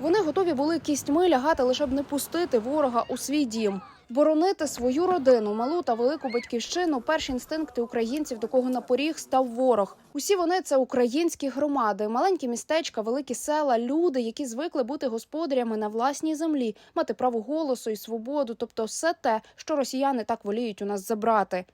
Вони готові були кістьми лягати, лише б не пустити ворога у свій дім. Боронити свою родину, малу та велику батьківщину перші інстинкти українців, до кого на поріг став ворог. Усі вони це українські громади, маленькі містечка, великі села, люди, які звикли бути господарями на власній землі, мати право голосу і свободу, тобто все те, що росіяни так воліють у нас забрати.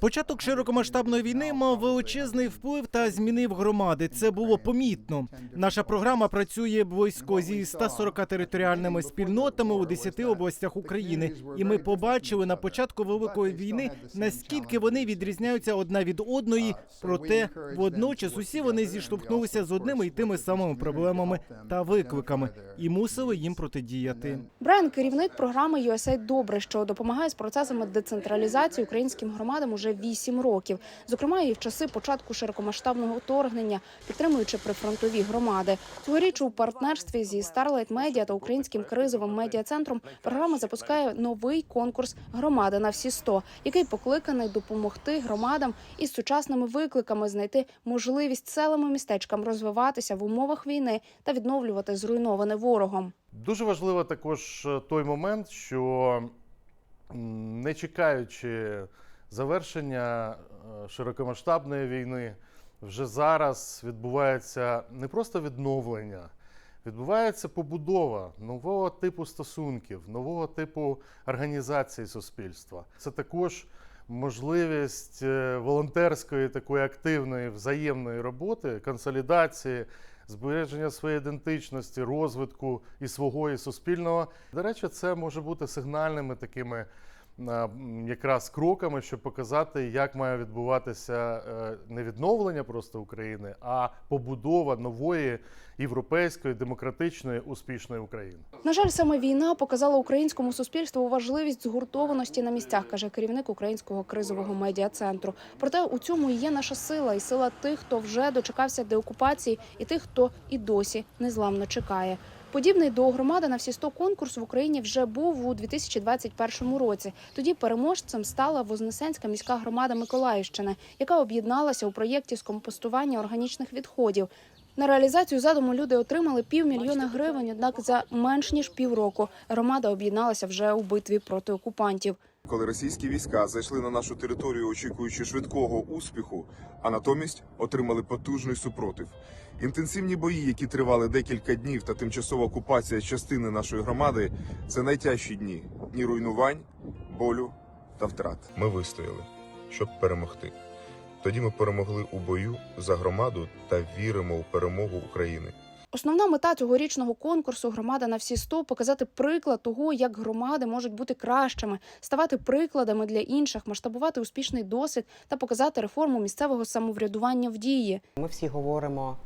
Початок широкомасштабної війни мав величезний вплив та змінив громади. Це було помітно. Наша програма працює близько зі 140 територіальними спільнотами у 10 областях України. І ми побачили на початку великої війни, наскільки вони відрізняються одна від одної. Проте водночас усі вони зіштовхнулися з одними й тими самими проблемами та викликами і мусили їм протидіяти. Брайан, керівник програми USAID Добре, що допомагає з процесами децентралізації українським громадам уже 8 років, зокрема і в часи початку широкомасштабного вторгнення, підтримуючи прифронтові громади. Цьогоріч у партнерстві зі Starlight Media та українським кризовим медіа-центром програма запускає новий конкурс Громада на всі 100», який покликаний допомогти громадам із сучасними викликами знайти можливість селам і містечкам розвиватися в умовах війни та відновлювати зруйноване ворогом. Дуже важливо також е, той момент, що не чекаючи завершення е, широкомасштабної війни, вже зараз відбувається не просто відновлення, відбувається побудова нового типу стосунків, нового типу організації суспільства. Це також можливість е, волонтерської такої активної взаємної роботи, консолідації, збереження своєї ідентичності, розвитку і свого, і суспільного. До речі, це може бути сигнальними такими якраз кроками, щоб показати, як має відбуватися е, не відновлення просто України, а побудова нової європейської, демократичної, успішної України. На жаль, саме війна показала українському суспільству важливість згуртованості на місцях, каже керівник українського кризового медіа-центру. Проте у цьому є наша сила, і сила тих, хто вже дочекався деокупації, і тих, хто і досі незламно чекає. Подібний до громади на всі 100 конкурс в Україні вже був у 2021 році. Тоді переможцем стала Вознесенська міська громада Миколаївщини, яка об'єдналася у проєкті з компостування органічних відходів. На реалізацію задуму люди отримали півмільйона гривень. Однак за менш ніж півроку громада об'єдналася вже у битві проти окупантів. Коли російські війська зайшли на нашу територію, очікуючи швидкого успіху, а натомість отримали потужний супротив. Інтенсивні бої, які тривали декілька днів, та тимчасова окупація частини нашої громади це найтяжчі дні дні руйнувань, болю та втрат. Ми вистояли, щоб перемогти. Тоді ми перемогли у бою за громаду та віримо у перемогу України. Основна мета цьогорічного конкурсу Громада на всі 100» – показати приклад того, як громади можуть бути кращими, ставати прикладами для інших, масштабувати успішний досвід та показати реформу місцевого самоврядування в дії. Ми всі говоримо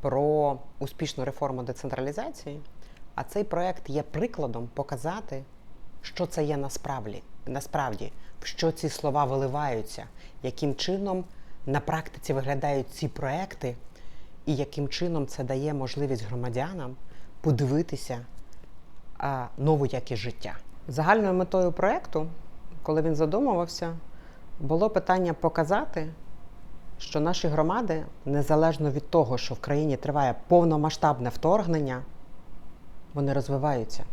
про успішну реформу децентралізації, а цей проект є прикладом показати, що це є насправді, насправді, в що ці слова виливаються, яким чином на практиці виглядають ці проекти, і яким чином це дає можливість громадянам подивитися а, нову якість життя. Загальною метою проекту, коли він задумувався, було питання показати, що наші громади, незалежно від того, що в країні триває повномасштабне вторгнення, вони розвиваються,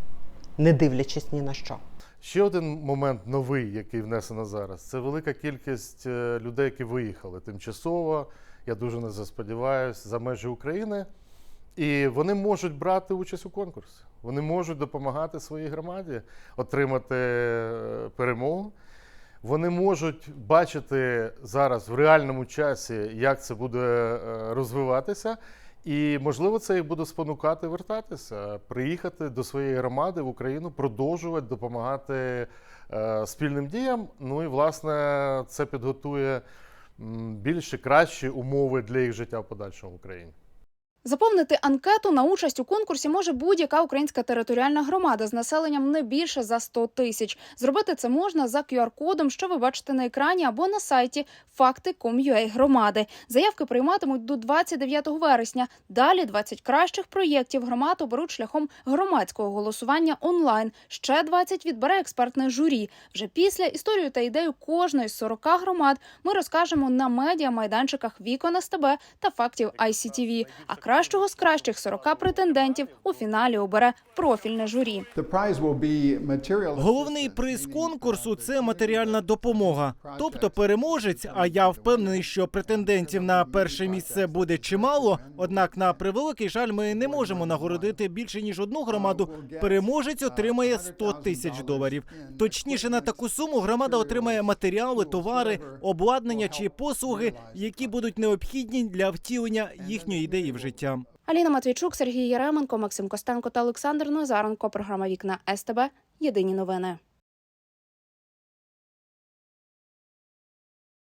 не дивлячись ні на що. Ще один момент новий, який внесено зараз, це велика кількість е, людей, які виїхали тимчасово. Я дуже на це сподіваюся, за межі України. І вони можуть брати участь у конкурсі. Вони можуть допомагати своїй громаді отримати е, перемогу. Вони можуть бачити зараз в реальному часі, як це буде е, розвиватися. І можливо, це їх буде спонукати вертатися, приїхати до своєї громади в Україну, продовжувати допомагати е, спільним діям. Ну і власне це підготує більше кращі умови для їх життя в подальшому в Україні. Заповнити анкету на участь у конкурсі може будь-яка українська територіальна громада з населенням не більше за 100 тисяч. Зробити це можна за QR-кодом, що ви бачите на екрані, або на сайті fakti.com.ua громади. Заявки прийматимуть до 29 вересня. Далі 20 кращих проєктів громад оберуть шляхом громадського голосування онлайн. Ще 20 відбере експертне журі. Вже після історію та ідею кожної з 40 громад ми розкажемо на медіа майданчиках Вікон СТБ та фактів ICTV. А кращого з кращих 40 претендентів у фіналі обере профільне журі. Головний приз конкурсу це матеріальна допомога. Тобто переможець. А я впевнений, що претендентів на перше місце буде чимало. Однак, на превеликий жаль, ми не можемо нагородити більше ніж одну громаду. Переможець отримає 100 тисяч доларів. Точніше, на таку суму громада отримає матеріали, товари, обладнання чи послуги, які будуть необхідні для втілення їхньої ідеї в життя. Аліна Матвійчук, Сергій Яременко, Максим Костенко та Олександр Назаренко. Програма Вікна СТБ. Єдині новини.